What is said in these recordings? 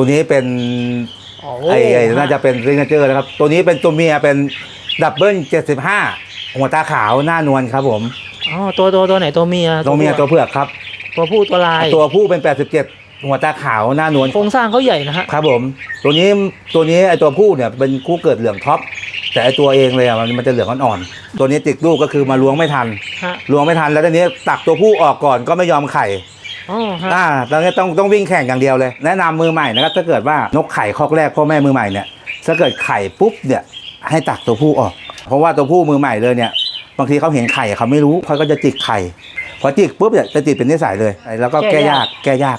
ตัวนี้เป็นโอ้ไอ้ไอ้น่าจะเป็นซิงเจอร์นะครับ ตัวนี้เป็นตัวเมียเป็นดับเบิล75หัวตาขาวหน้านวลครับผมอ๋อตัวตัวตัวไหนตัวเมียตัวเมียตัวเผือกครับ ตัวผู้ตัวลายตัวผู้เป็น87หัวตาขาวหน้านวลโครงสร้างเขาใหญ่นะฮะครับผม ตัวนี้ตัวนี้ไอตัวผู้เนี่ยเป็นคู่เกิดเหลืองท็อปแต่ไอตัวเองเลยอะมันมันจะเหลืองอ่อนๆตัวนี้ติดลูกก็คือมาล้วงไม่ทันฮะล้วงไม่ทันแล้วทีนี้ตักตัวผู้ออกก่อนก็ไม่ยอมไข่ อ๋อฮะอ่าตอนนี้ต้องต้องวิ่งแข่งอย่างเดียวเลย แนะนำมือใหม่นะครับถ้าเกิดว่านกไข่คอกแรกพ่อแม่มือใหม่เนี่ยถ้าเกิดไข่ปุ๊บเนี่ยให้ตักตัวผู้ออก เพราะว่าตัวผู้มือใหม่เลยเนี่ยบางทีเขาเห็นไข่เขาไม่รู้เขาก็จะจิกไข่พอจิกปุ๊บเนี่ยจะติดเป็นนิสัยเลย แล้วก็แก้ยากแก้ยาก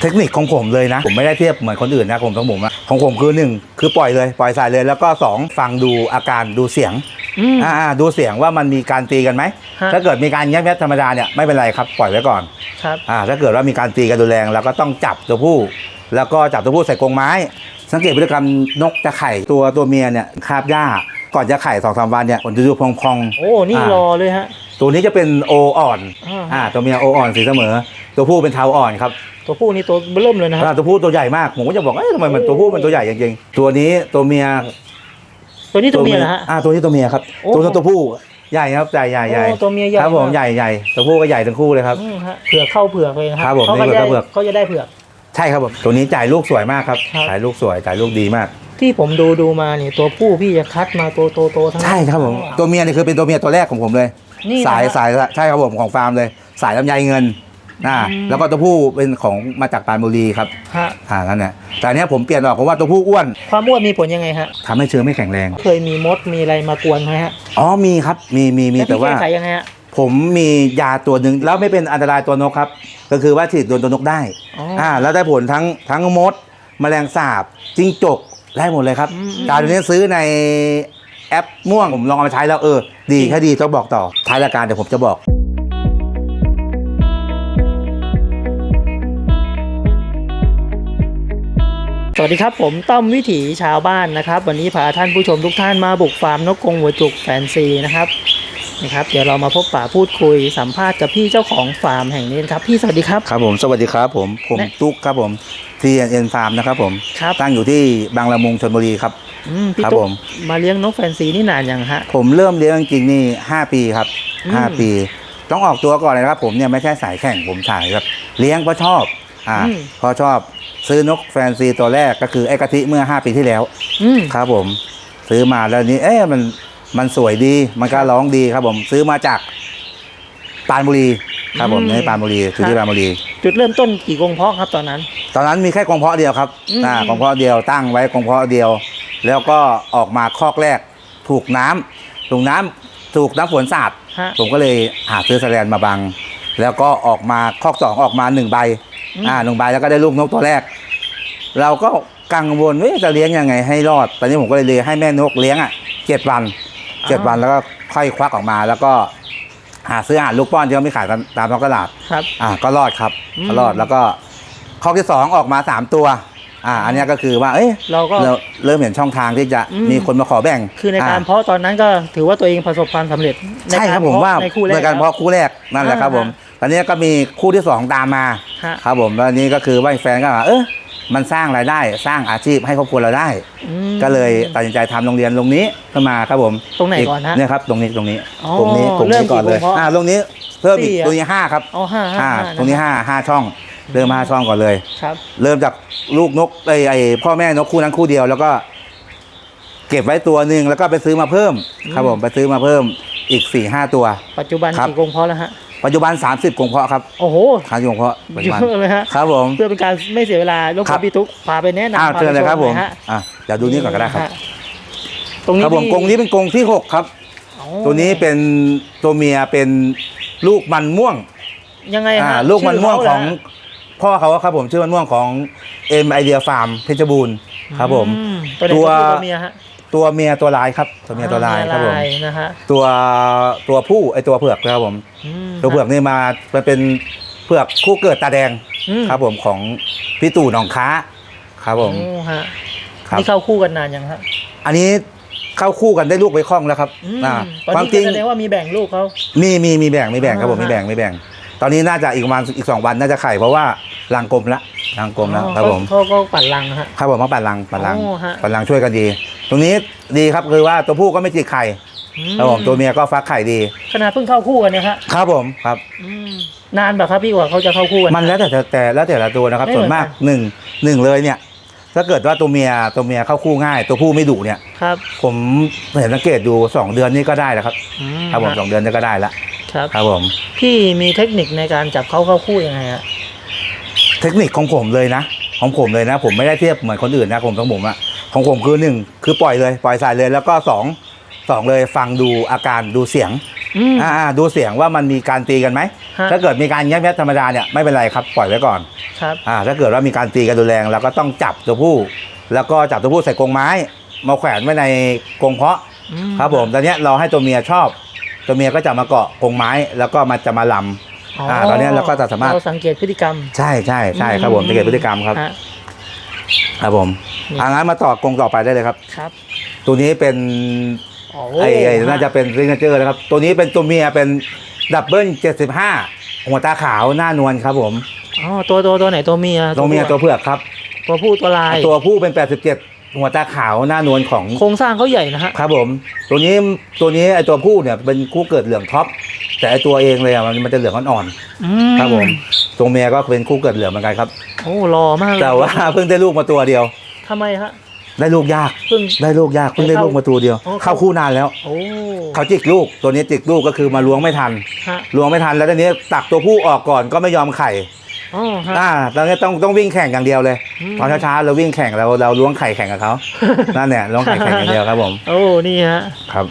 เทคนิคของผมเลยนะ ผมไม่ได้เทียบเหมือนคนอื่นนะผมต้องผมอะของผมคือหนึ่งคือปล่อยเลย ปล่อยสายเลยแล้วก็สองฟังดูอาการดูเสียง อืมอ่าๆดูเสียงว่ามันมีการตีกันไหม ฮะ ถ้าเกิดมีการแย้มๆธรรมดาเนี่ยไม่เป็นไรครับปล่อยไว้ก่อนครับ อ่าถ้าเกิดว่ามีการตีกันรุนแรงเราก็ต้องจับตัวผู้ แล้วก็จับตัวผู้ใส่กรงไม้ สังเกตพฤติกรรมนกจะไข่ตัวตัวเมียเนี่ยคาบหญ้าก่อนจะไข่สองสามวันเนี่ยผลจะดูพองโอ้นี่อ่ารอเลยฮะๆตัวนี้จะเป็นโออ่อนอ่า อ่าตัวเมียโออ่อนสีเสมอ ตัวผู้เป็นเทาอ่อนครับ ตัวผู้นี่ตัวเริ่มเลยนะฮะอ่าตัวผู้ตัวใหญ่มาก ผมก็จะบอกเอ้ยทำไมมันตัวผู้มันตัวใหญ่จริงๆ ตัวนี้ตัวเมีย ตัวนี้ตัวเมียนะฮะ อ่าตัวนี้ตัวเมียครับ โอ้ตัวนั้นตัวผู้ใหญ่ครับใหญ่ใหญ่ใหญ่โอ้ตัวเมียใหญ่ครับผมาก ใหญ่ใหญ่ตัวผู้ก็ใหญ่ทั้งคู่เลยครับ อืมฮะเผือกเข้าเผือกเลยนะฮะครับผมเขานี่ก็เผือกได้เข้าเผือก เขาจะได้เผือก ใช่ครับผมตัวนี้จ่ายลูกสวยมากครับครับ จ่ายลูกสวยจ่ายลูกดีมาก ที่ผมดูดูมาเนี่ยตัวผู้พี่จะคัดมาตัวโตโตๆทั้งนั้น ใช่ครับผมตัวเมียนี่คือเป็นตัวเมียตัวแรกของผมเลย นี่นะสายสายใช่ครับผมของฟาร์มเลย สายลำไยเงิน อ่าอืมแล้วก็ตัวผู้เป็นของมาจากปรานบุรีครับฮะอ่านั่นแหละแต่อันเนี้ยผมเปลี่ยนออกเพราะว่าตัวผู้อ้วนความอ้วนมีผลยังไงฮะ ทำให้เชื้อไม่แข็งแรง เคยมีมดมีอะไรมากวนไหมฮะอ๋อมีครับมีมีมีล้แต่พี่ว่า แก้ไขยังไงฮะผมมียาตัวหนึ่งแล้วไม่เป็นอันตรายตัวนกครับ ก็คือว่าฉีดโดนตัวนกได้อ๋ออ่าแล้วได้ผลทั้งทั้งมด แมลงสาบจิ้งจกได้หมดเลยครับอืมการตัวนี้ซื้อในแอปม่วงผมลองเอามาใช้แล้วเออ ดีดีแค่ดีต้องบอกต่อท้ายรายการเดี๋ยวผมจะบอก สวัสดีครับผมต้อมวิถีชาวบ้านนะครับ วันนี้พาท่านผู้ชมทุกท่านมาบุกฟาร์มนกกรงหัวจุกแฟนซีนะครับนะครับเดี๋ยวเรามาพบปะพูดคุยสัมภาษณ์กับพี่เจ้าของฟาร์มแห่งนี้นะครับพี่สวัสดีครับ ครับผมสวัสดีครับผมผมแนะตุ๊กครับผม TNN Farm นะครับผมครับ ตั้งอยู่ที่บางละมุงชลบุรีครับ อืมพี่ครับตุ๊ผกมมาเลี้ยงนกแฟนซีนี่นานยังฮะ ผมเริ่มเลี้ยงจริงๆนี่ 5 ปีครับ อืม5 ปี ต้องออกตัวก่อนเลยนะครับผมเนี่ยไม่ใช่สายแข่งผมสายแบบเลี้ยงเพราะชอบอ่าอืม เพราะชอบ ซื้อนกแฟนซีตัวแรกก็คือไอ้กะทิเมื่อ 5 ปีที่แล้วอืมครับผม ซื้อมาแล้วนี้ เอ๊ะมันมันสวยดี มันก็ร้องดีครับผม ซื้อมาจากปรานบุรีครับผมอืม ในปรานบุรีอยู่ที่ปรานบุรี จุดเริ่มต้นกี่กรงเพาะครับตอนนั้น ตอนนั้นมีแค่กองเพาะเดียวครับอืม อ่ากองเพาะเดียวตั้งไว้กองเพาะเดียว แล้วก็ออกมาคอกแรก ถูกน้ำถูกน้ำถูกน้ำฝนสาด ฮะ ผมก็เลยหาซื้อแสแลนมาบัง แล้วก็ออกมาคอกสองออกมาหนึ่งใบ อืมอ่าหนึ่งใบแล้วก็ได้ลูกนกตัวแรก เราก็กังวลว่าจะเลี้ยงยังไงให้รอด ตอนนี้ผมก็เลยเลยให้แม่นกเลี้ยงอะเจ็ดวันเจ็ดวันแล้วก็ค่อยควักออกมา แล้วก็หาซื้ออาหารลูกป้อนที่เขาไม่ขายตามตามท้องตลาดครับ อ่าก็รอดครับอืมก็รอดแล้วก็ข้อที่สองออกมาสามตัว อ่า อันเนี้ยก็คือว่า เอ้ยเราก็เราเริ่มเห็นช่องทางที่จะอืมมีคนมาขอแบ่ง คือในการอ่เพาะตอนนั้นก็ถือว่าตัวเองประสบความสำเร็จในใช่ครับผมว่าในคู่แรกในการเพาะคู่แรกนั่นแหละครับผม ตอนนี้ก็มีคู่ที่สองตามมา ฮะ ครับผมแล้วอันนี้ก็คือว่าแฟนก็ว่าเออมันสร้างรายได้สร้างอาชีพให้ครอบครัวเราได้ อืม ก็เลยตัดสินใจทำโรงเรียนตรงนี้ขึ้นมาครับผมตรงไหนก่อนฮะเนี่ยครับตรงนี้ตรงนี้อ๋อตรงนี้ตรงเริ่นี้มก่อนเลยกี่โมงเพราะอ่าตรงนี้เพิ่มอีกสี่อะ ตรงนี้ห้าครับอ๋อห้าห้าอ่าห้าตรงนี้ห้าห้าช่อง เริ่มห้าช่องก่อนเลย ครับ เริ่มจากลูกนกไอ้ไอ้พ่อแม่นกคู่นั้นคู่เดียว แล้วก็ เก็บไว้ตัวหนึ่งแล้วก็ไปซื้อมาเพิ่ม ครับผมไปซื้อมาเพิ่มอีกสี่ห้าตัว ปัจจุบันครับ กี่กรงเพาะแล้วฮะ ปัจจุบัน 30กรงเพาะครับโอ้โหขายกรงเพาะปัจเยจุบันอะเลยฮะครับผมเพื่อเป็นการไม่เสียเวลารบกครัวนบพี่ตุ๊กพาไปแนะนำอ้าวพาเชิญไปเลยครับผมหน่อฮะอะเดี๋ยวดูนี่ก่อนก็ได้ครับฮะตรงนี้ครับผมพี่กรงนี้เป็นกรงที่หกครับอ๋อตัวนี้เป็นตัวเมียเป็นลูกมันม่วงยังไงอ่าฮะลูกมันม่วงชื่ของเขาเหรฮะพ่อเขาครับผมชื่อมันม่วงของเอ็มไอเดียฟาร์มเพชรบูรณ์ครับผมอืตัวไหนตัวตัวเมียฮะ ตัวเมียตัวลายครับ ตัวเมียตัวลายครับผมลายนะฮะตัวตัวผู้ไอตัวเผือกครับผมอืมตัวเผือกนี่มามันเป็นเผือกคู่เกิดตาแดงอืมครับผมของพี่ตู่หนองค้า ครับผมโอ้ฮะครับนี่เข้าคู่กันนานยังฮะอันนี้เข้าคู่กันได้ลูกไปคล้องแล้วครับอืมอ่าตอนความนี้จริงแสดงว่ามีแบ่งลูกเขามีมีมีแบ่งมีแบ่งครับผมอ่าฮะมีแบ่งมีแบ่ง ตอนนี้น่าจะอีกประมาณอีกสองวันน่าจะไข่เพราะว่ารังกลมละทางกรมแล้วครับผมเขาเขาก็ปั่นรังนะฮะครับผมมาปั่นรังปั่นรังโอ้ฮะปั่นรังช่วยกันดี ตรงนี้ดีครับคือว่าตัวผู้ก็ไม่จิกไข่ครับผมตัวเมียก็ฟักไข่ดี ขนาดเพิ่งเข้าคู่กันเนี่ยฮะครับผมครับอืมนานแบบครับพี่กว่าเขาจะเข้าคู่กันมันแล้วแต่แต่แล้วแต่ละตัวนะครับไม่ส่วนมากเหมือนกันหนึ่งหนึ่งเลยเนี่ย ถ้าเกิดว่าตัวเมียตัวเมียเข้าคู่ง่าย ตัวผู้ไม่ดุเนี่ยครับ ผมเห็นสังเกตดูสองเดือนนี่ก็ได้แล้วครับอืครับผมฮะสองเดือนนี่ก็ได้ละครับครับผมพี่มีเทคนิคในการจับเขาเข้าคู่ยังไงฮะเทคนิคของผมเลยนะ ของผมเลยนะ ผมไม่ได้เทียบเหมือนคนอื่นนะผมของผมอะ ของผมคือหนึ่งคือปล่อยเลยปล่อยสายเลยแล้วก็สองสองเลยฟังดูอาการดูเสียงอืมอ่าดูเสียงว่ามันมีการตีกันไหมฮะถ้าเกิดมีการแย้มๆธรรมดาเนี่ยไม่เป็นไรครับปล่อยไว้ก่อนครับอ่าถ้าเกิดว่ามีการตีกันรุนแรงเราก็ต้องจับตัวผู้ แล้วก็จับตัวผู้ใส่กรงไม้ มาแขวนไว้ในกรงเพาะอืครับผมตอนเนี้ยเราให้ตัวเมียชอบ ตัวเมียก็จะมาเกาะกรงไม้ แล้วก็มันจะมาลำอ่าตอนเนี้ยเราก็จะสามารถเราสังเกตพฤติกรรม ใช่ใช่ใช่ครับผมสังเกตพฤติกรรมครับฮะ ครับผมนี่อ่างั้นมาต่อกรงต่อไปได้เลยครับ ครับ ตัวนี้เป็นโอ้ไอ้ไอ้น่าจะเป็นซิงเกิลนะครับ ตัวนี้เป็นตัวเมียเป็นดับเบิลเจ็ดสิบห้าหัวตาขาวหน้านวลครับผมอ๋อตัวตัวตัวไหนตัวเมียตัวเมียตัวผู้เผือกครับ ตัวผู้ตัวลาย ตัวผู้เป็นแปดสิบเจ็ดหัวตาขาวหน้านวลของโครงสร้างเขาใหญ่นะฮะครับผม ตัวนี้ตัวนี้ไอตัวผู้เนี่ยเป็นคู่เกิดเหลืองท็อปแต่ไอตัวเองเลยอะมันมันจะเหลืองอ่อนอืๆครับผม ตัวเมียก็เป็นคู่เกิดเหลืองเหมือนกันครับ โอ้รอมากเลยแต่ว่าเพิ่งได้ลูกมาตัวเดียวทำไมฮะ ได้ลูกยาก เพิ่ง ได้ลูกยากเพิ่งได้ลูกมาตัวเดียวอ๋อเข้าคู่นานแล้ว โอ้ เขาจิกลูกตัวนี้จิกลูกก็คือมาล้วงไม่ทันฮะล้วงไม่ทันแล้วทีนี้ตักตัวผู้ออกก่อนก็ไม่ยอมไข่อ๋อฮะ อ่าตอนนี้ต้องต้องวิ่งแข่งอย่างเดียวเลยอืม ตอนเช้าๆเราวิ่งแข่งเราเราล้วงไข่แข่งกับเขานั่นเนี่ยล้วงไข่แข่งอย่างเดียวครับผมโอ้นี่ฮะ ครับ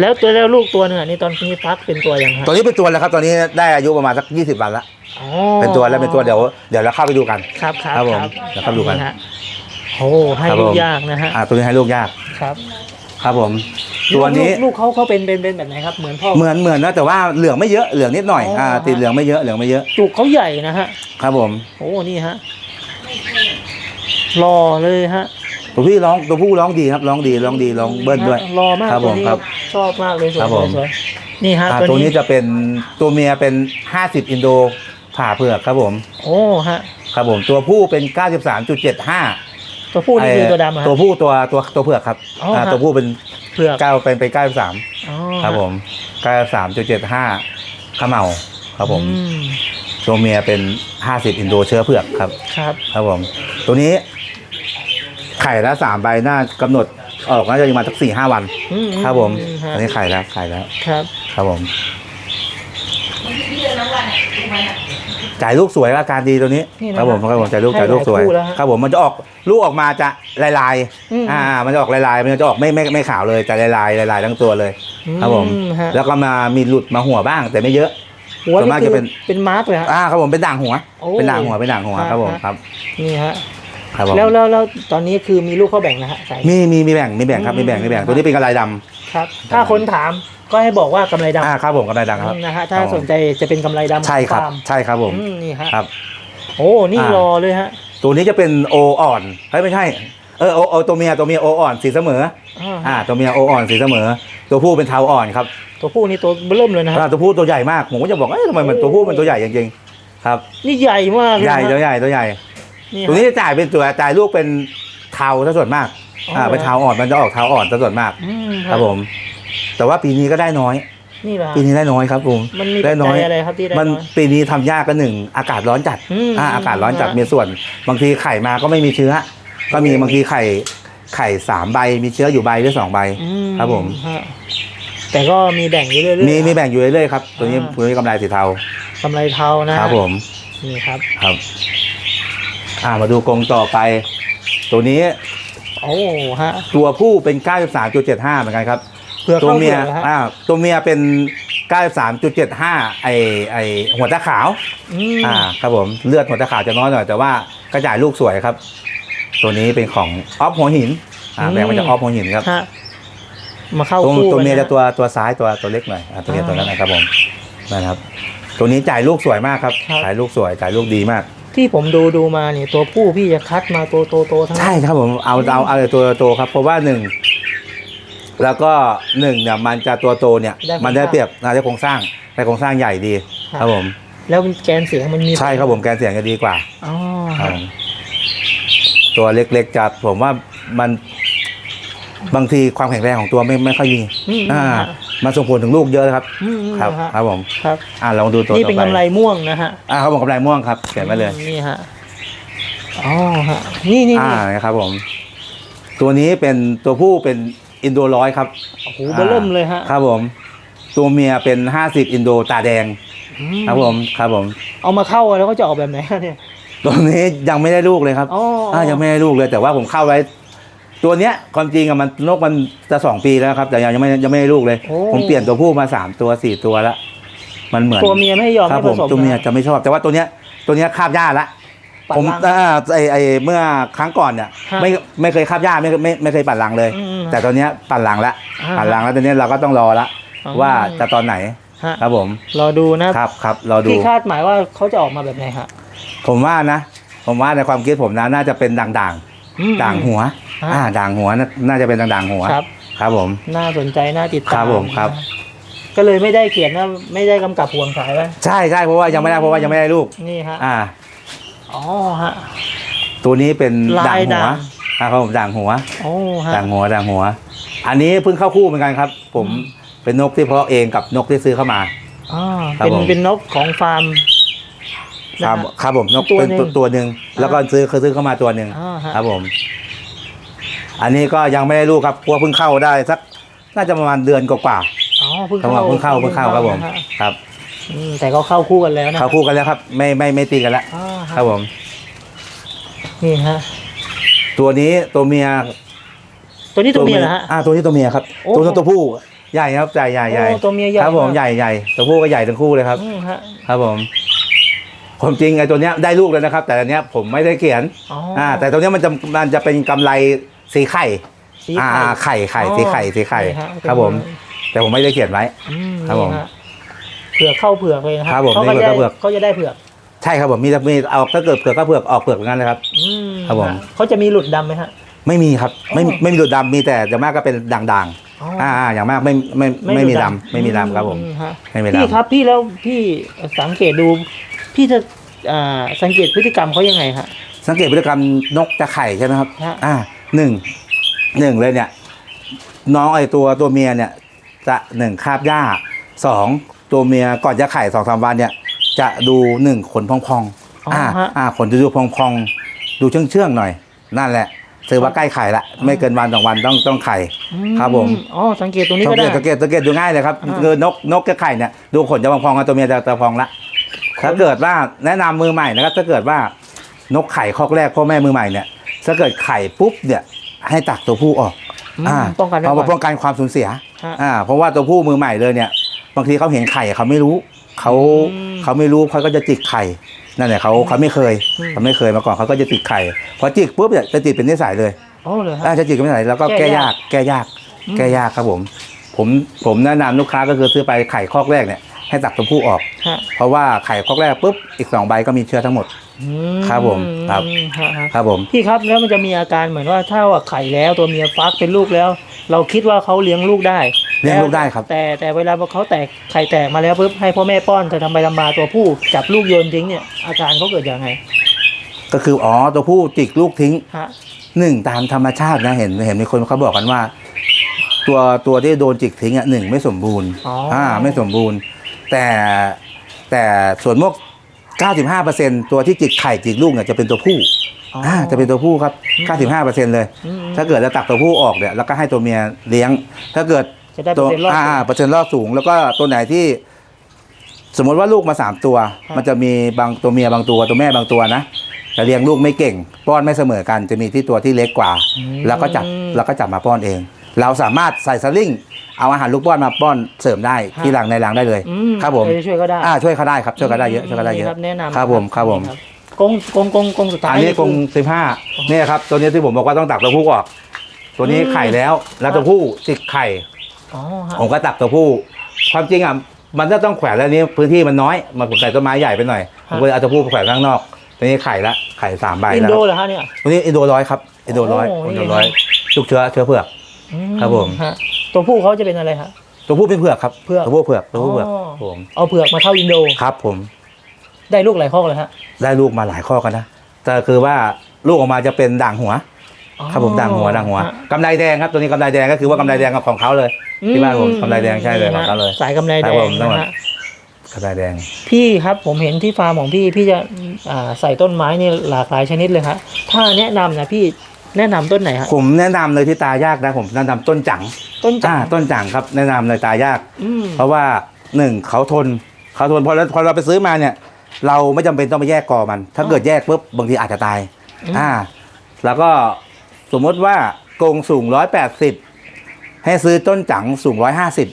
แล้วตัวแล้วลูกตัวหนึงอะนี่ตอนนี้ฟักเป็นตัวยังฮะ ตัวนี้เป็นตัวแล้วครับตอนนี้ได้อายุประมาณสัก20วันละ อ๋อเป็นตัวแล้วเป็นตัวเดี๋ยวเดี๋ยวเราเข้าไปดูกัน ครับครับครับผมเดี๋ยวเข้าดูกัน ฮะโอ้ให้ครับลูผกม ยากนะฮะอ่าตัวนี้ให้ลูกยากครับครับผม ตัวนี้ลูกลูกเขาเขาเป็นเป็นเป็นแบบไหนครับเหมือนพ่อเหมือนเหมือนนะแต่ว่าเหลืองไม่เยอะเหลืองนิดหน่อยอ๋ออ่อ่าติดเหลืองไม่เยอะเหลืองไม่เยอะจุกเขาใหญ่นะฮะครับผมโอ้นี่ฮะรอเลยฮะตัวพี่ร้องตัวผู้ร้องดีครับร้องดีร้องดีร้องเบิ้ลด้วย รอมากครับตัวผมนี้ครับชอบมากเลยสวยครับสผวยมสวยนี่ฮะอ่าตัวตัวนี้นี้จะเป็นตัวเมียเป็น 50 อินโด ผ่าเผือกครับผม โอ้ฮะ ครับผมตัวผู้เป็น 93.75 ตัวผู้นี่คือตัวดำอะฮะ ตัวผู้ตัวตัวตัวเผือกครับอ๋ออ่าตัวผู้เป็นเผือกเก้าเป็นเป็น93อ๋อครับผม93.75ขมเหาครับผม อืมตัวเมียเป็น 50 อินโดเชื้อเผือกครับ ครับครับผม ตัวนี้ไข่ละสามใบน่ากำหนดออกน่าจะประมาณสักสี่ห้าวัน อืครับผม ฮะอันนี้ไข่แล้วไข่แล้ว ครับ ครับผม จ่ายลูกสวยอาการดีตัวนี้นี่นะครับผมครับผมจ่ายลูกให้จ่ายลูกสวยหลายคู่แล้วฮะครับผมมันจะออกลูกออกมาจะลายลายอืมๆอ่า มันจะออกลายลายๆมันจะออกไม่ไม่ไม่ขาวเลยแต่ลายลายลายลาย ๆ ทั้งตัวเลย ครับผม อืฮะแล้วก็มามีหลุดมาหัวบ้าง แต่ไม่เยอะ หัวส่วนมากนี่จะคือเป็น เป็นมาร์กเลยฮะ อ่าครับผมเป็นด่างหัว โอ้เป็นด่างหัวเป็นด่างหัวฮะครับผมฮะครับ นี่ฮะ ครับผมแล้วแล้วแล้วตอนนี้คือมีลูกเขาแบ่งนะฮะสาย มีมีมีแบ่งมีแบ่งครับมีแบ่งมีแบ่งตัวนี้เป็นกระไรดำครับ ถ้าคนถามก็ให้บอกว่ากำไรดำอ่าครับผมกระไรดำครับ นะฮะถ้าครับผมสนใจจะเป็นกำไรดำใช่ครับ ฟาร์มใช่ครับผม อืมนี่ฮะครับ โอ้นี่อ่ารอเลยฮะตัวนี้จะเป็นโออ่อนเฮ้ยไม่ใช่เออโอโอตัวเมียตัวเมียโออ่อนสีเสมออ่าอ่าตัวเมียโออ่อนสีเสมอ ตัวผู้เป็นเทาอ่อนครับตัวผู้นี่ตัวเริ่มเลยนะฮะอ่าตัวผู้ตัวใหญ่มากผมก็จะบอกเอ้ยทำไมมันตัวผู้มันตัวใหญ่จริงๆครับ นี่ใหญ่มากเลยใหญ่นะตัวฮะ ใหญ่ตัวใหญ่ นี่ตัวนี้จะจ่ายเป็นตัวจ่ายลูกเป็นเทาซะส่วนมากอ๋ออ่าเป็นเทาอ่อนมันจะออกเทาอ่อนซะส่วนมากอืมครับผม แต่ว่าปีนี้ก็ได้น้อย นี่แหละปีนี้ได้น้อยครับผมมันมีได้ปัจน้จัอยยอะไรครับที่ได้มันน้อยปีนี้ทำยากกันหนึ่งอากาศร้อนจัดอืมอ่าอากาศร้อนจัดฮะมีส่วน บางทีไข่มาก็ไม่มีเชื้อ ก็มีบางทีไข่ไข่สามใบมีเชื้ออยู่ใบหรือสองใบ อืครับผม ฮะแต่ก็มีแบ่งอยู่เรื่อยๆมีมีแบ่งอยู่เรื่อยๆครับตัวนี้อ่า ตัวนี้กำไรสีเทากำไรเทานะครับผม นี่ครับ ครับ อ่ามาดูกรงต่อไป ตัวนี้โอ้ฮะ ตัวผู้เป็น 93.75 เหมือนกันครับเผื่อตัวเข้าเมียเผื่อฮะ อ่าตัวเมียเป็น 93.75 ไอไอหัวตาขาว อืมอ่าครับผมเลือดหัวตาขาวจะน้อยหน่อยแต่ว่ากระจายลูกสวยครับ ตัวนี้เป็นของออฟหัวหินอ่าแบ่งมาจากออฟหัวหินครับฮะมาเข้าตัวคู่ตัวกันเมียนจะตัวตัวซ้ายตัวตัวเล็กหน่อยอ่าตัวนี้อ่าตัวนั้นนะครับผมนะครับ ตัวนี้จ่ายลูกสวยมากครับครับ จ่ายลูกสวยจ่ายลูกดีมาก ที่ผมดูดูมาเนี่ยตัวผู้พี่จะคัดมาตัวโตโตๆทั้งนั้นใช่ครับผมเอาเอาเอาตัวโตครับ เพราะว่าหนึ่งแล้วก็หนึ่งเนี่ยมันจะตัวโตเนี่ย มันได้เปรียบนะได้โครงสร้างได้โครงสร้างใหญ่ดีครับผม แล้วแกนเสียงมันมีใช่ครับผมแกนเสียงจะดีกว่าอ๋อครับผมตัวเล็กๆจัดผมว่ามันบางทีความแข็งแรงของตัวไม่ไม่ค่อยมีอืมอ่าฮะ มันส่งผลถึงลูกเยอะครับ อืมอืมครับฮะครับผม ครับ อ่าลองดูตัวนี่เป็นต่อไปกำไรม่วงนะฮะอ่าเขาบอกกำไรม่วงครับเขียนไว้เลย นี่ฮะอ๋อฮะนี่นี่อ่านี่นะครับผม ตัวนี้เป็นตัวผู้เป็นอินโดร้อยครับโอ้โหเบอร์เริ่มเลยฮะครับผม ตัวเมียเป็นห้าสิบอินโดตาแดง อืครับผม ครับผม เอามาเข้าแล้วก็จะออกแบบไหนฮะเนี่ย ตัวนี้ยังไม่ได้ลูกเลยครับอ๋ออ่อ่ายังไม่ได้ลูกเลยแต่ว่าผมเข้าไว้ ตัวเนี้ยความจริงอะมันนกมันจะสองปีแล้วครับ แต่ยังยังไม่ยังไม่ได้ลูกเลย โอ้ ผมเปลี่ยนตัวผู้มาสามตัวสี่ตัวแล้วมันเหมือนตัวเมียไม่ยอมครัให้ผผมสมตัวเมียนะจะไม่ชอบ แต่ว่าตัวเนี้ยตัวเนี้ยคาบหญ้าละ ปัดผมรังอ่าไอไอเมื่อครั้งก่อนเนี่ยฮะไม่ไม่เคยคาบหญ้าไม่ไม่ไม่เคยปั่นรังเลย อืมแต่ตอนเนี้ยปั่นรังละอ่าปั่นรังแล้วตอนเนี้ยเราก็ต้องรอละอ๋อ ว่าจะตอนไหนฮะครับผมรอดูนะครับครับรอดู พี่คาดหมายว่าเขาจะออกมาแบบไหนฮะ ผมว่านะ ผมว่าในความคิดผมนะน่าจะเป็นด่าง อืมๆด่างหัว ฮะ อ่า ด่างหัวน่าน่าจะเป็นด่างๆหัว ครับ ครับผม น่าสนใจน่าติดครัตามบผมครับ นะก็เลยไม่ได้เขียนว่าไม่ได้กำกับห่วงสายไว้ใช่ใช่เพราะว่ายังไม่ได้เพราะว่ายังไม่ได้ลูก นี่ฮะอ่า อ๋อฮะ ตัวนี้เป็นลายด่างหัวด่าง อ่าครับผมด่างหัว โอ้ฮะ ด่างหัวด่างหัว อันนี้เพิ่งเข้าคู่เหมือนกันครับ ผมเป็นนกที่เพาะเองกับนกที่ซื้อเข้ามา อ่าครับเป็นผม เป็นนกของฟาร์ม ครับนะฮะครับผมนกตัวเป็นหนึ่งตัวหนึ่งแล้วก็ซื้อเคยซื้อเข้ามาตัวหนึ่งอ่าฮะ ครับผม อันนี้ก็ยังไม่ได้ลูกครับเพราะว่าเพิ่งเข้าได้สักน่าจะประมาณเดือนกว่าอ๋อเพิ่งๆครับเข้าผมเพิ่งเข้าเพิ่งเข้าครับผมนะฮะครับอืมแต่ก็เข้าคู่กันแล้วนะเข้าคู่กันแล้วครับ ไม่ไม่ไม่ตีกันแล้วอ่าฮะครับผม นี่ฮะ ตัวนี้ตัวเมียตัวนี้ตัวเมียเหรอฮะ อ่าตัวนี้ตัวเมียครับ โอ้ ตัวนั้นตัวผู้ใหญ่ครับใหญ่ใหญ่ใหญ่โอ้ตัวเมียใหญ่ครับผมากใหญ่ใหญ่ตัวผู้ก็ใหญ่ทั้งคู่เลยครับ อืมฮะ ครับผม ผมจริงไอ้ตัวเนี้ยได้ลูกแล้วนะครับ แต่อันเนี้ยผมไม่ได้เขียนอ๋ออ่า แต่ตัวเนี้ยมันจะมันจะเป็นกำไรสีไข่สีอ่าไข่ ไข่ไข่อ๋อสีไข่สีไข่นี่ฮะครับผมแต่ผมไม่ได้เขียนไว้ อืมครับผมนี่ฮะเผือกเข้าเผือกเลยนะคครัรับบผมเขาก็นี่ได้เผือก เขาจะได้เผือกใช่ครับผมมีมีเอาถ้าเกิดเผือกก็เผือกออกเผือกเหมือนกันเลยครับ อืมครับผม ฮะเขาจะมีหลุดดำไหมฮะ ไม่มีครับไม่อ๋อ ไม่มีดุดดำมีแต่อย่างมากก็เป็นด่างอ๋อๆอ่าอ่าอย่างมากไม่ไม่ไม่มีดำไม่มีดำครับผม อืฮะไม่มีพี่ดำครับพี่แล้วพี่สังเกตดู พี่จะอ่าสังเกตพฤติกรรมเขายังไงฮะ สังเกตพฤติกรรมนกจะไข่ใช่ไหมครับ ฮะ อ่าหนึ่งหนึ่งเลยเนี่ย น้องไอตัวตัวเมียเนี่ย จะหนึ่งคาบหญ้าสองตัวเมียก่อนจะไข่สองสามวันเนี่ย จะดูหนึ่งขนพองๆอ๋อฮะ อ่าขนจะดูพองๆดูเชื่องเชื่องๆหน่อย นั่นแหละถือว่าใกล้ไข่ละไม่เกินวันสองวันต้องต้องไข่อืครับผม อ๋อสังเกตตรงนี้สัก็งเกได้ ตสังเกตสังเกตดูง่ายเลยครับอ่า คือนกนกจะไข่เนี่ยดูขนจะพองๆกันตัวเมียจะจะพองละ ถ้าเกิดว่าแนะนำมือใหม่นะครับถ้าเกิดว่านกไข่คอกแรกพ่อแม่มือใหม่เนี่ยถ้าเกิดไข่ปุ๊บเนี่ยให้ตักตัวผู้ออกอืมอ่าป้องกันไว้เพราะว่าก่ป้อนองกันความสูญเสียฮะอ่าเพราะว่าตัวผู้มือใหม่เลยเนี่ย บางทีเขาเห็นไข่เขาไม่รู้เขาอืมเขาไม่รู้เขาก็จะจิกไข่นั่นแหละเขาเขาไม่เคยอืมเขาไม่เคยมาก่อนเขาก็จะจิกไข่พอจิกปุ๊บเนี่ยจะจิกเป็นนิสัยเลยอ๋อเลยฮะอ่าจะจิกเป็นนิสัยแล้วก็แก้แก้ยายากกแก้ยากอืมแก้ยากครับผม ผมผมแนะนำลูกค้าก็คือซื้อไปไข่คอกแรกเนี่ย ให้ตักตัวผู้ออก ฮะเพราะว่าไข่คอกแรกปุ๊บอีกสองใบก็มีเชื้อทั้งหมด อืมครับผมครับ ฮะฮะครับผม พี่ครับแล้วมันจะมีอาการเหมือนว่าถ้าว่าไข่แล้วตัวเมียฟักเป็นลูกแล้ว เราคิดว่าเขาเลี้ยงลูกได้เลี้ยงลูกได้ครับ แต่แต่เวลาเขาแตกไข่แตกมาแล้วปุ๊บให้พ่อแม่ป้อนแต่ทำไปทำมาตัวผู้จับลูกโยนทิ้งเนี่ยอาการเขาเกิดยังไงก็คืออ๋อตัวผู้จิกลูกทิ้งฮะหนึ่งตามธรรมชาตินะเห็นเห็นมีคนเขาบอกกันว่า ตัวตัวที่โดนจิกทิ้งอะหนึ่งไม่สมบูรณ์อ๋ออ่อ่าไม่สมบูรณ์ แต่แต่ส่วนพวก95%ตัวที่จิกไข่จิกลูกเนี่ยจะเป็นตัวผู้อ๋ออ่าจะเป็นตัวผู้ครับอืม95%เลยอืมถ้าเกิดจะตักตัวผู้ออกเนี่ยแล้วก็ให้ตัวเมียเลี้ยง ถ้าเกิดจะได้เปอตัวร์เซ็นต์รอดอ่าเปอร์เซ็นต์รอดสูง แล้วก็ตัวไหนที่ สมมติว่าลูกมาสามตัวครับมันจะมีบางตัวเมียบางตัวตัวแม่บางตัวนะจะเลี้ยงลูกไม่เก่ง ป้อนไม่เสมอกัน จะมีที่ตัวที่เล็กกว่าอืมแล้วก็จับแล้วก็จับมาป้อนเอง เราสามารถใส่สลิงเอาอาหารลูกป้อนมาป้อนเสริมได้ที่หลังในหลังได้เลย อืครับผม เออช่วยก็ได้อ่าช่วยเขาได้ครับช่วยเขาได้เยอะช่วยเขาได้เยอะนี่ครับแนะนำครับผมครับผมนี่กงกงกงกงสุดท้ายอันนี้คืกรงสิบห้าเนี่ยครับตัวนี้ที่ผมบอกว่าต้องตักตัวผู้ออก ตัวนี้อืม ไข่แล้วแล้วตัวผู้จิกไข่ อ๋อฮะ ผมก็ตักตัวผู้ ความจริงอะมันจะต้องแขวนแล้วนี้พื้นที่มันน้อย มันผมใส่ต้นไม้ใหญ่ไปหน่อยผมก็เลยเอาตัวผู้ไปแขวนข้างนอกตัวนี้ไข่ละไข่สามใบอินแล้วโดเหรอฮะเนี่ย ตัวนี้อินโดร้อยครับอินโดร้อยโอ้อินนี่โดร้อยลูกเชื้อเชื้อเผือก อืครับผม ฮะตัวผู้เขาจะเป็นอะไรฮะ ตัวผู้เป็นเผือกครับเผือกตัวผู้เผือกตัวผู้เผือกอ๋อ ผมเอาเผือกมาเข้าอินโดครับผมได้ลูกหลายข้อเลยฮะได้ลูกมาหลายข้อกันนะแต่คือว่าลูกออกมาจะเป็นด่างหัวครับผมด่างหัวด่างหัวฮะกำไรแดงครับตัวนี้กำไรแดงก็คือว่ากำไรแดงกับของเขาเลย ที่บ้านผมกำไรแดงใช่เลยนี่ของเขาเลย สายกำไรแดครับผงมทั้งหมนะดฮะกำไรแดง พี่ครับผมเห็นที่ฟาร์มของพี่พี่จะอ่าใส่ต้นไม้นี่หลากหลายชนิดเลยฮะถ้าแนะนำนะพี่ แนะนำต้นไหนฮะ ผมแนะนำเลยที่ตายากนะผมแนะนำต้นจังต้นจัอ่าน ต้นจังครับแนะนำเลยตายาก อืม เพราะว่าหนึ่งเขาทนเขาทนพอเราพอเราไปซื้อมาเนี่ย เราไม่จำเป็นต้องไปแยกกอมัน ถ้าเกิดแยกปุ๊บบางทีอาจจะตายอ่าแล้วก็สมมติว่ากรงสูงร้อยแปดสิบให้ซื้อต้นจังสูงร้อยห้าสิบ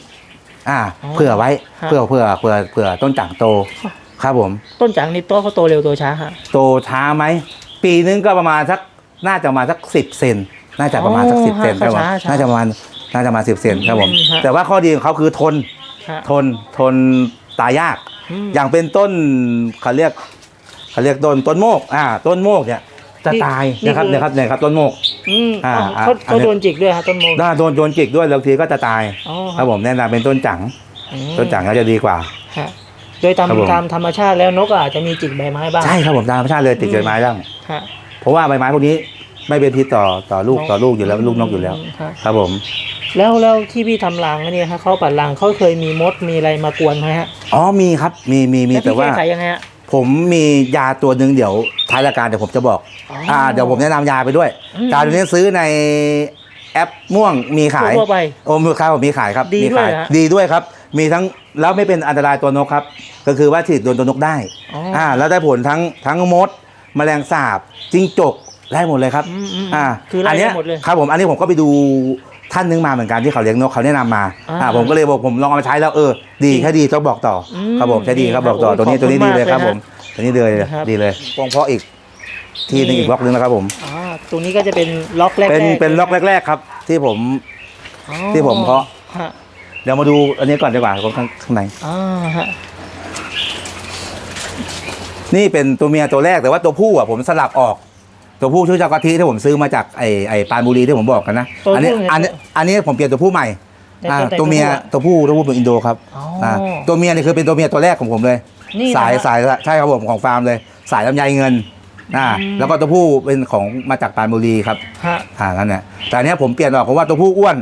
อ่า เผื่อไว้เผื่อเผื่อเผื่อเผื่อต้นจังโต ครับผม ต้นจังนี่โตเขาโตเร็วโตช้าฮะ โตช้าไหม ปีนึงก็ประมาณสัก น่าจะประมาณสักสิบเซนน่าจะประมาณสักอ๋อสิบเซนฮะครับผมช้าช้าน่าจะประมาณน่าจะประมาณสิบเซนครับผมอืมฮะแต่ว่าข้อดีของเขาคือทนฮะทนทนตายากมอย่างเป็นต้นเขาเรียกเขาเรียกต้นต้นโมกอ่าต้นโมกเนี่ยจะนี่ตายนี่นะครับคือเนี่ยครับเนี่ยครับต้นโมกอืมอ่าอ๋ออ่าเขาอันเขานี้โดนจิกด้วยฮะต้นโมงถ้าโดนโดนจิกด้วยบางทีก็จะตายอ๋อครับผมแนะนำเป็นต้นจังอืมต้นจังก็จะดีกว่าฮะโดยตามครับผมตามธรรมชาติแล้วนกอาจจะมีจิกใบไม้บ้างใช่ครับผมตามธรรมชาติเลยติดอืมเกิดไม้บ้างฮะ เพราะว่าใบไม้พวกนี้ไม่เป็นพิษต่อต่อลูกต่อลูกอยู่แล้วลูกนกอยู่แล้วมฮะครับผม แล้วแล้วที่พี่ทำรังเนี่ยฮะเขาปัดรังเขาเคยมีมดมีอะไรมากวนไหมฮะอ๋อมีครับมีมีมีแล้วแต่พี่ว่าแก้ไขยังไงฮะ ผมมียาตัวหนึ่งเดี๋ยวท้ายรายการเดี๋ยวผมจะบอกอ๋ออ่อ่าเดี๋ยวผมแนะนำยาไปด้วยอืมยาตัวนี้ซื้อในแอปม่วงมีขายทั่วๆไปโอ้มีครับผมมีขายครับดีมีด้วยขายเหรอฮะดีด้วยครับ มีทั้งแล้วไม่เป็นอันตรายตัวนกครับ ก็คือว่าฉีดโดนตัวนกได้อ๋ออ่าแล้วได้ผลทั้งทั้งมด แมลงสาบจิ้งจกได้หมดเลยครับอืมอืมอ่าคือไล่นเนี้ยได้หมดเลยครับผมอันนี้ผมก็ไปดูท่านนึงมาเหมือนกันที่เขาเลี้ยงนกเขาแนะนำมาอ่า อ่าผมก็เลยบอกผมลองเอามาใช้แล้วเออ ดีแค่ดีต้องบอกต่ออมครับผมใช้ดีครับดีบอกต่อครับตัวนี้โอ้ยตัวนี้ขอบดีคุณเลยครับมากผมตัวนี้เลยนะครับ ดีเลยปองเพาะอีกที่หนึงนี่อีกบล็อกนึงนะครับผม อ่าตรงนี้ก็จะเป็นล็อกแรกๆเป็นเป็นล็อกแรก ๆ ครับ ที่ผม อ๋อที่ผมเพาะ ฮะเดี๋ยวมาดูอันนี้ก่อนดีกว่าข้างข้างใน อ่าฮะ นี่เป็นตัวเมียตัวแรกแต่ว่าตัวผู้อะผมสลับออก ตัวผู้ชื่อเจ้ากะทิที่ผมซื้อมาจากไอไอปรานบุรีที่ผมบอกกันนะตัวอันี้ผู้ไงอันนี้อันนี้ผมเปลี่ยนตัวผู้ใหม่ในอ่าแต่ตัวเมียอะตัวผู้ตัวผู้เป็นอินโดครับอ๋ออ่าตัวเมียนี่คือเป็นตัวเมียตัวแรกของผมเลย นี่นะสายฮะ สายใช่ครับผมของฟาร์มเลย สายลำไยเงินอ่าอืม แล้วก็ตัวผู้เป็นของมาจากปรานบุรีครับฮะ อ่านั่นแหละแต่อันเนี้ยผมเปลี่ยนออกเพราะว่าตัวผู้อ้วน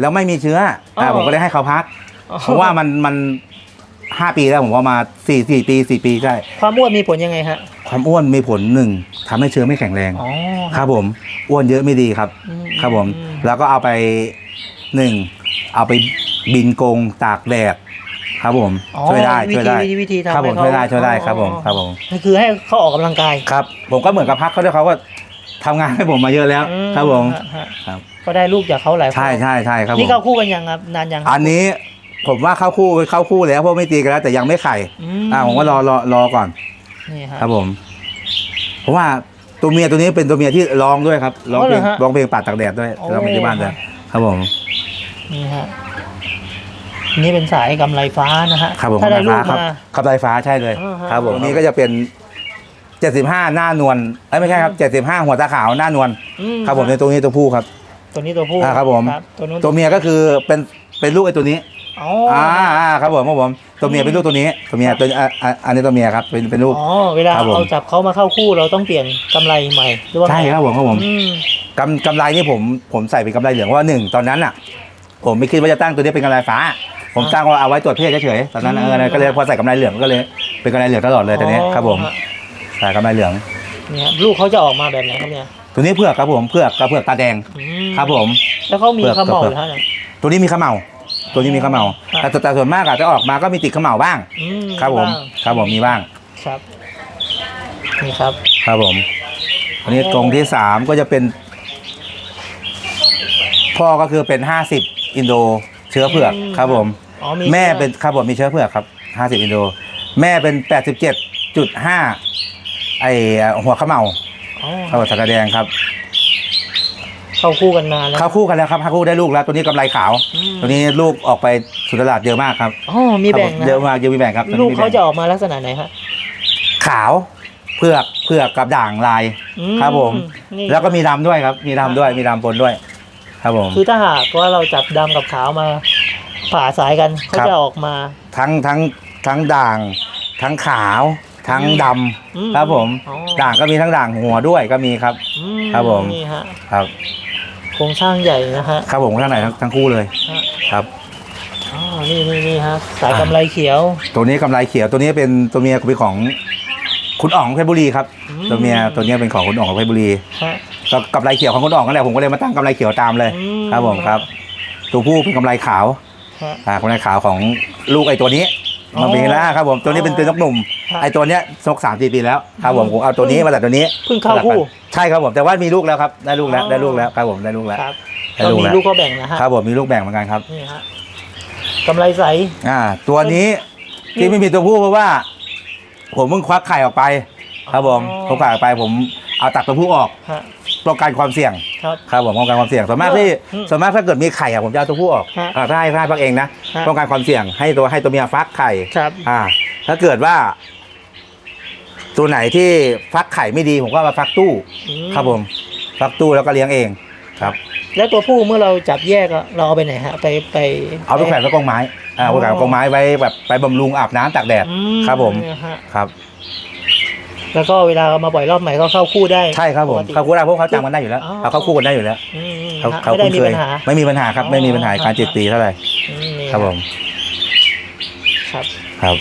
แล้วไม่มีเชื้ออ่าอ๋อผมก็เลยให้เขาพักอ๋อเพราะว่ามันมัน ห้าปีแล้วผมว่ามาสี่สี่ปีสี่ปีใช่ความอ้วนมีผลยังไงฮะ ความอ้วนมีผลหนึ่งทำให้เชื้อไม่แข็งแรงอ๋อครับผมอ้วนเยอะไม่ดีครับ อืครับผม อืแล้วก็เอาไปหนึ่งเอาไปบินกงตากแดดครับผมอ๋อช่วยได้วิช่วยธีได้วิธีวิธีทำครับผมให้เขาช่วยได้ช่วยได้อ๋อครับผมครับผมนั่นคือให้เขาออกกำลังกายครับ ผมก็เหมือนกับพักเขาด้วยเขาก็ทำงานให้ผมมาเยอะแล้ว อืครับผม ฮะฮะครับ ก็ได้ลูกจากเขาหลายคนใช่ใช่ใช่ครับผนี่มเข้าคู่กันยังครับนานยังครับอันนี้ ผมว่าเข้าคู่เข้าคู่แล้วเพราะไม่ตีกันแล้ว แต่ยังไม่ไข่อือ่าผมก็รอรอรอก่อน นี่ฮะ ครับผมเพราะว่าตัวเมียตัวนี้เป็นตัวเมียที่ร้องด้วยครับร้องเพลงอ๋อเหรอฮะร้องเพลงปัดตากแดดด้วยโอ้ ร้องเพลงที่บ้านด้วยครับผม นี่ฮะ นี่เป็นสายกำไรฟ้านะฮะ ครับผมถ้าได้ลูกครับมา ขับไฟฟ้าใช่เลย อ่าฮะ ครับผมตัวนี้ก็จะเป็นเจ็ดสิบห้าหน้านวลเอ้ยไม่ใช่ครับเจ็ดสิบห้าหัวตาขาวหน้านวลอืมครับผมในตัวนี้ตัวผู้ครับ ตัวนี้ตัวผู้อ่าครับผม ตัวนู้นตัวเมียก็คือเป็นเป็นลูกไอ้ตัวนี้ อ๋ออ่าอ่าครับผมครับผมตัวเมียเป็นลูกตัวนี้ตัวเมียตัวอ่าอ่าอันนี้ตัวเมียครับเป็นเป็นลูก อ๋อเวลาครับผมเราจับเขามาเข้าคู่เราต้องเปลี่ยนกำไรใหม่หรือว่าไงใช่ครับผมครับผม อืมกำกำไรนี่ผมผมใส่เป็นกำไรเหลืองเพราะว่าหนึ่งตอนนั้นอะ ผมไม่คิดว่าจะตั้งตัวนี้เป็นกำไรฟ้า ผมตั้งว่าเอาไว้ตรวจเพศเฉยๆตอนนั้นเออก็เลยพอใส่กำไรเหลืองก็เลยเป็นกำไรเหลืองตลอดเลยตัวนี้ครับผมอ๋อฮะใส่กำไรเหลือง เนี่ยลูกเขาจะออกมาแบบไหนครับเนี่ยตัวนี้เผือกครับผมเผือกกับเผือกตาแดงอืมครับผม แล้วเขามีเปลือก ขมเหลาเปลือกเหรอฮะเนี่ยตัวนี้มีขมเหลา ตัวนี้มีขมเหลาครับ แต่แต่ส่วนมากอาจจะออกมาก็มีติดขมเหลาบ้าง อืมครับผมางครับผมมีบ้าง ครับ นี่ครับ ครับผมอันนี้กรงที่สามก็จะเป็น พ่อก็คือเป็นห้าสิบอินโดเชื้อเผือกอืม ครับผม อ๋อมีแม่ชื้อเป็นครับผมมีเชื้อเผือกครับห้าสิบอินโด แม่เป็นแปดสิบเจ็ดจุดห้าไอหัวขมเหลาอ๋อครับผมสักแดงครับ เข้าคู่กันนานแล้ว เข้าคู่กันแล้วครับเข้าคู่ได้ลูกแล้ว ตัวนี้กำไรขาว อืม ตัวนี้ลูกออกไปสู่ตลาดเยอะมากครับอ๋อมีแบ่งครับผมนะเยอะมากเยอะมีแบ่งครับตัวนี้ลูกมีเขาแบ่งจะออกมาลักษณะไหนฮะขาวเผือกเผือกกับด่างลาย อืครับผม นี่แล้วก็มีดำด้วยครับ มีดำด้วยมีดำปนด้วย ครับผม คือถ้าหากว่าเราจับดำกับขาวมาผ่าสายกันเขาครับ จะออกมา ทั้งทั้งทั้งด่าง ทั้งขาว ทั้งดำอืมครับผม อ๋อ ด่างก็มีทั้งด่างหัวด้วยก็มีครับ อืครับผม นี่ฮะ ครับ โครงสร้างใหญ่นะฮะครับผมข้างในทั้งทั้งคู่เลยฮะครับ อ๋อนี่นี่นี่ฮะสายกำไรเขียว ตัวนี้กำไรเขียวตัวนี้เป็นตัวเมียเป็นของคุณอ๋องเพชรบุรีครับอืม ตัวเมียตัวเนี้ยเป็นของคุณอ๋องเพชรบุรีฮะ ก็กำไรเขียวของคุณอ๋องนั่นแหละผมก็เลยมาตั้งกำไรเขียวตามเลย อืม ครับผมครับ ตัวผู้เป็นกำไรขาวฮะ อ่ากำไรขาวของลูกไอ้ตัวนี้อ๋อมันเป็นแล้วครับผมตัวนี้เป็นอ๋อตัวนกหนุ่มครับไอ้ตัวเนี้ยนกสามสี่ปีแล้วครับผมอืมผมเอาตัวนี้มาจากตัวนี้เพิ่งเข้าคู่ ใช่ครับผมแต่ว่ามีลูกแล้วครับได้ลูกแล้วอ๋อได้ลูกแล้วครับผมได้ลูกแล้วครับได้ก็ลูกมีแล้วลูกก็แบ่งนะฮะครับผมมีลูกแบ่งเหมือนกันครับ นี่ฮะกำไรใส อ่า ตัวนี้ที่ไม่มีตัวผู้เพราะว่า ผมเพิ่งควักไข่ออกไป ครับผมอ๋อควักไข่ออกไปผมเอาตัดตัวผู้ออกฮะป้องกันความเสี่ยง ครับ ครับผมป้องกันความเสี่ยงส่วนมากที่อืมส่วนมากถ้าเกิดมีไข่อะผมจะเอาตัวผู้ออกฮะอ่าถ้าให้ถ้าให้พักเองนะฮะ ป้องกันความเสี่ยงให้ตัวให้ตัวเมียฟักไข่ครับ อ่า ถ้าเกิดว่า ตัวไหนที่ฟักไข่ไม่ดีผมก็เอามาฟักตู้ อืครับผม ฟักตู้แล้วก็เลี้ยงเองครับ แล้วตัวผู้เมื่อเราจับแยกอะเราเอาไปไหนฮะ ไปไป เอาไปแขวนไว้กองไม้อ่าอ๋อ ไปแขวนไว้กองไม้ไว้แบบไปบำรุงอาบน้ำตากแดด อืครับผม เนี่ยฮะครับ แล้วก็เวลาเอามาปล่อยรอบใหม่ก็เข้าคู่ได้ ใช่ครับผมปกติเขาคู่ได้เพราะเขาจำกันได้อยู่แล้วอ๋อเขาเข้าคู่กันได้อยู่แล้วอืมอืมเขาฮะเขาไม่ได้คุ้นมีเคยปัญหา ไม่มีปัญหาครับ อ๋อไม่มีปัญหาการจิตตีเท่าไหร่อืมนี่ครับผมครับ ครับ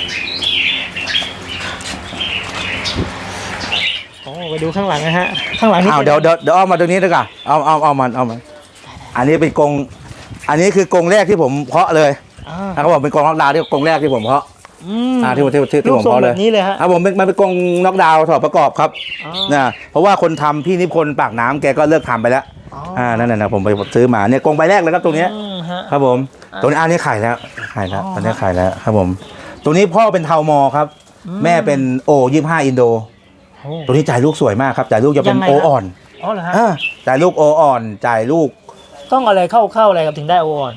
โอ้ไปดูข้างหลังนะฮะ ข้างหลังนี่อ้าวเดี๋ยวเดี๋ยวเดี๋ยวเอามาตรงนี้ดีกว่าเอาเอาเอามันเอามันอันนี้เป็นกรงอันนี้คือกรงแรกที่ผมเพาะเลยอ่านะครับผมเป็นกรงน็อกดาวน์ที่กรงแรกที่ผมเพาะอืมอ่าที่ที่ที่ที่รูผปมทรงเพาะแบเลยบนี้เลยฮะ ครับผมเป็นมันเป็นกรงน็อกดาวน์ถอดประกอบครับอ๋อ นะเพราะว่าคนทำพี่นิพนธ์ปากน้ำแกก็เลิกทำไปแล้วอ๋ออ่านั่นแหละนะผมไปซื้อมาเนี่ยกรงใบแรกเลยครับตรงเนี้ย อืมฮะ ครับผม อ่าตัวนี้อันนี้ขายแล้วขายแล้วอ๋อตอนนี้ขายแล้วครับผม ตัวนี้พ่อเป็นเทามอครับ อืแม่เป็นโอยี่ห้าอินโดโอ้ ตัวนี้จ่ายลูกสวยมากครับจ่ายลูกจะเป็นยังไงโอฮะอ่อนอ๋อเหรอฮะอ่าจ่ายลูกโออ่อน จ่ายลูกต้องอะไรเข้าเข้าอะไรกับถึงได้โออ่อน